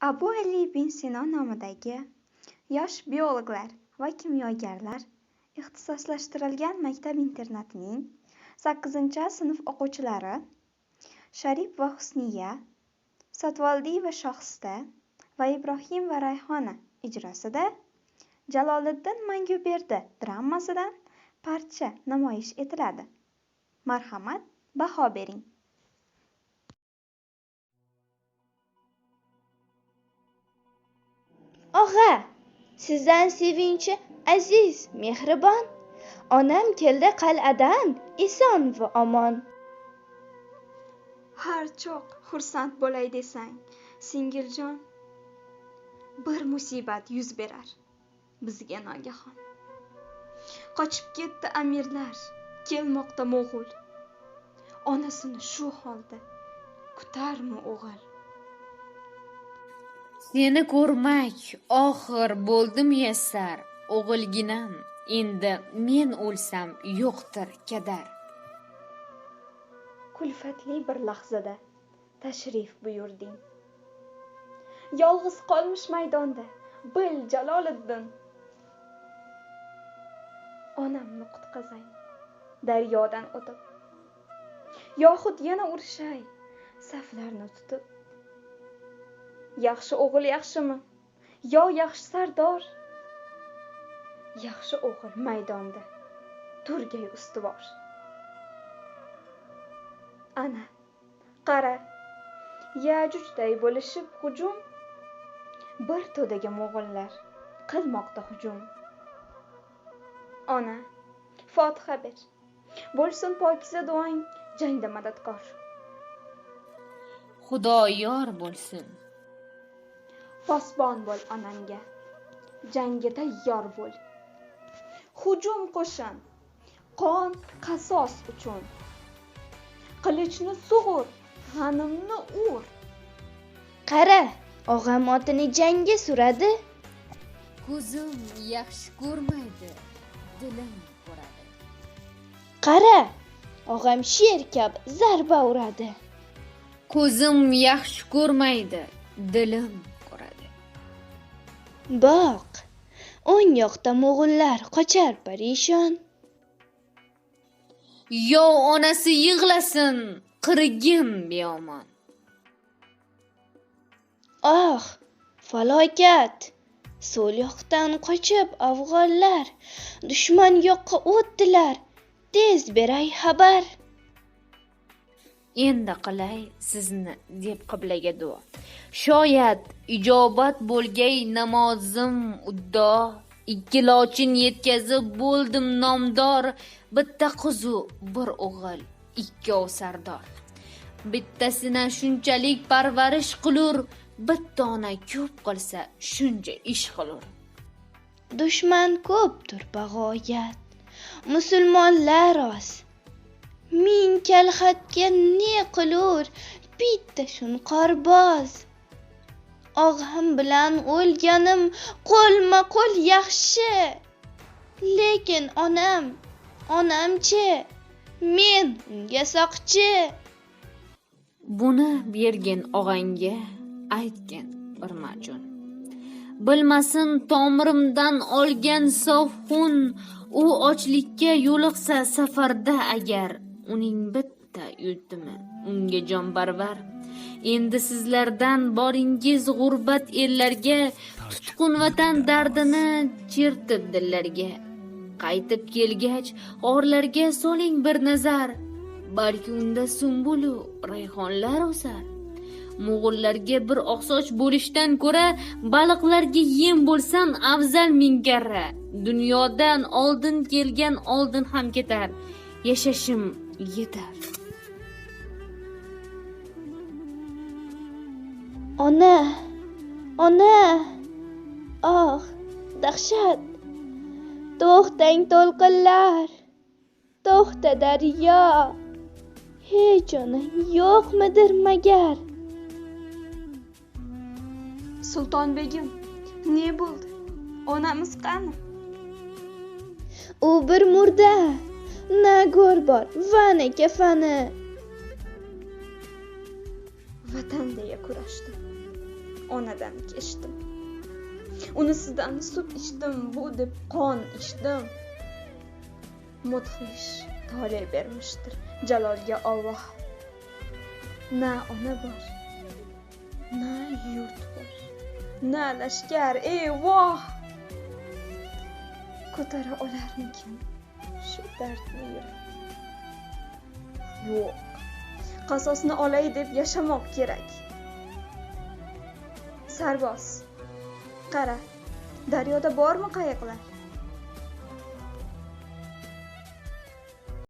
Abu Ali ibn Sino nomidagi yosh biologlar va kimyogarlar ixtisoslashtirilgan maktab-internatining 8-sinf o'quvchilari Sharif va Husniya, Sotvoldi va Shohista va Ibrohim va Rayhona ijrosida Jaloliddin Manguberdi dramasidan parcha namoyish etiladi. Marhamat, baho bering. Og'a, sizdan sevinchi aziz, mehribon. Onam keldi qal'adan eson va omon. Har choq xursand bo'lay desang, singiljon, bir musibat yuz berar bizga nogahon. Qochib ketdi amirlar, kelmoqda mo'g'ul. Onasini shu holda kutarmi o'g'il? Seni ko'rmak oxir bo'ldi muyassar, o'g'ilginam. Endi men o'lsam yo'qdir kadar. Kulfatli bir lahzada tashrif buyurding. Yolg'iz qolmish maydonda bil Jaloliddin. Onamni qutqazay daryodan o'tib. Yoxud yana urishay saflarni tutib. Yaxshi o'g'il yaxshimi? Yo yaxshi sardor? Yaxshi o'g'il maydonda turgay ustuvor. Ana, qara. Yajujday bo'lishib hujum bir to'daga mo'g'ullar qilmoqda hujum. Ona, Fotiha ber. Bo'lsin pokiza duong jangda madadkor. Xudo yor bo'lsin. Posbon bo'l onamga. Jangga tayyor bo'l. Hujum qo'shin. Qon qasos uchun. Qilichni sug'ur, g'animni ur. Qara, og'am otini jangga suradi. Ko'zim yaxshi ko'rmaydi, dilim ko'radi. Qara, og'am sher kabi zarba uradi. Ko'zim yaxshi ko'rmaydi, dilim. Boq, o'ng yoqda mo'g'ullar qochar parishon. Yo onasi yig'lasin, qirgin beomon. Oh, falokat! So'l yoqdan qochib afg'onlar dushman yoqqa o'tdilar. Tez beray xabar. Endi qilay sizni deb qiblaga duo. Shoyat ijobat bo'lgay namozim uddo. Ikki lochin yetkazib bo'ldim nomdor. Bitta qizu bir o'g'il, ikkov sardor. Bittasini shunchalik parvarish qilur, bitta ona ko'p qilsa shuncha ish qilur. Dushman ko'pdir bag'oyat. Musulmonlar oz. Ming kalxatga ne qilur bitta shunqorboz. Og'am bilan o'lganim qo'lma qo'l yaxshi. Lekin onam, onamchi, men unga soqchi. Buni bergin og'angga aytgin bir majun. Bilmasin tomirimdan olgan sof xun, u ochlikka yo'liqsa safarda agar uning bitta yurtimi unga jonbarvar. Endi sizlardan boringiz g'urbat ellarga, tutqun vatan dardini chertib dillarga. Qaytib kelgach, g'orlarga soling bir nazar, balki unda sumbulu rayhonlar o'sar. Mo'g'ullarga bir oqsoch bo'lishdan ko'ra baliqlarga yem bo'lsan afzal ming karra. Dunyodan oldin kelgan oldin ham ketar. Yashashim yetar. Ona, ona. Oh, dahshat. To'xtang to'lqinlar. To'xta daryo. Hech ona yo'qmidir magar? Sultonbegim, ne bo'ldi? Onamiz qani? U bir murda. Go'r bor, va na kafani. Vatan deya kurashdi. onadan kechdim unisidan sut ichdim bu deb qon ichdim mudhish tole bermishdir jalolga olloh na ona bor na yurt bor na lashkar ey voh ko'tara olarmikin shu dardni yurak yo'q qasosni olay deb yashamoq kerak. Sarboz qara daryoda bormi qayiqlar?